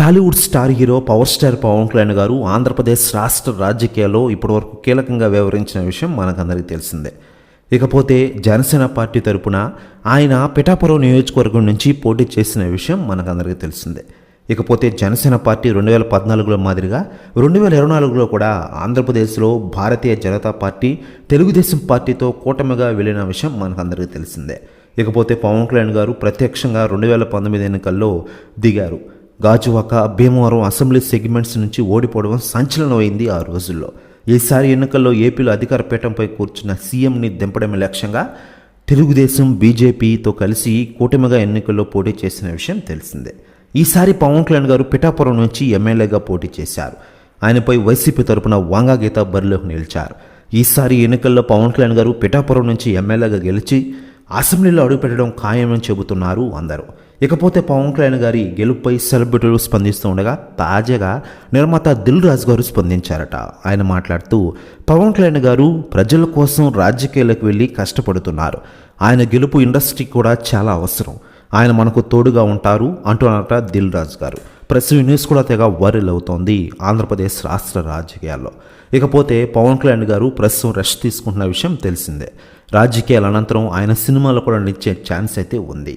Tollywood star hero power star Pawan Kalyan గారు ఆంధ్రప్రదేశ్ రాష్ట్ర రాజకీయాల్లో ఇప్పటివరకు కీలకంగా వ్యవహరించిన విషయం మనకందరికీ తెలిసిందే. ఇకపోతే జనసేన పార్టీ తరపున ఆయన పిఠాపురం నియోజకవర్గం నుంచి పోటీ చేసిన విషయం మనకందరికీ తెలిసిందే. ఇకపోతే జనసేన పార్టీ రెండు వేల పద్నాలుగులో మాదిరిగా రెండు వేల ఇరవై నాలుగులో కూడా ఆంధ్రప్రదేశ్లో భారతీయ జనతా పార్టీ తెలుగుదేశం పార్టీతో కూటమిగా వెళ్ళిన విషయం మనకందరికీ తెలిసిందే. ఇకపోతే పవన్ కళ్యాణ్ గారు ప్రత్యక్షంగా రెండు వేల పంతొమ్మిది ఎన్నికల్లో దిగారు. గాజువాక భీమవరం అసెంబ్లీ సెగ్మెంట్స్ నుంచి ఓడిపోవడం సంచలనమైంది ఆ రోజుల్లో. ఈసారి ఎన్నికల్లో ఏపీలో అధికార పీఠంపై కూర్చున్న సీఎంని దింపడమే లక్ష్యంగా తెలుగుదేశం బీజేపీతో కలిసి కూటమిగా ఎన్నికల్లో పోటీ చేసిన విషయం తెలిసిందే. ఈసారి పవన్ కళ్యాణ్ గారు పిఠాపురం నుంచి ఎమ్మెల్యేగా పోటీ చేశారు. ఆయనపై వైసీపీ తరపున వాంగా గీత బరిలోకి నిలిచారు. ఈసారి ఎన్నికల్లో పవన్ కళ్యాణ్ గారు పిఠాపురం నుంచి ఎమ్మెల్యేగా గెలిచి అసెంబ్లీలో అడుగుపెట్టడం ఖాయమని చెబుతున్నారు అందరూ. ఇకపోతే పవన్ కళ్యాణ్ గారి గెలుపుపై సెలబ్రిటీలు స్పందిస్తూ ఉండగా తాజాగా నిర్మాత దిల్ రాజు గారు స్పందించారట. ఆయన మాట్లాడుతూ పవన్ కళ్యాణ్ గారు ప్రజల కోసం రాజకీయాలకు వెళ్ళి కష్టపడుతున్నారు. ఆయన గెలుపు ఇండస్ట్రీకి కూడా చాలా అవసరం. ఆయన మనకు తోడుగా ఉంటారు అంటున్నారట దిల్ రాజు గారు. ప్రెస్ న్యూస్ కూడా తెగ వైరల్ అవుతోంది ఆంధ్రప్రదేశ్ రాష్ట్ర రాజకీయాల్లో. ఇకపోతే పవన్ కళ్యాణ్ గారు ప్రస్తుతం రెస్ట్ తీసుకుంటున్న విషయం తెలిసిందే. రాజకీయాల అనంతరం ఆయన సినిమాలో కూడా నిచ్చే ఛాన్స్ అయితే ఉంది.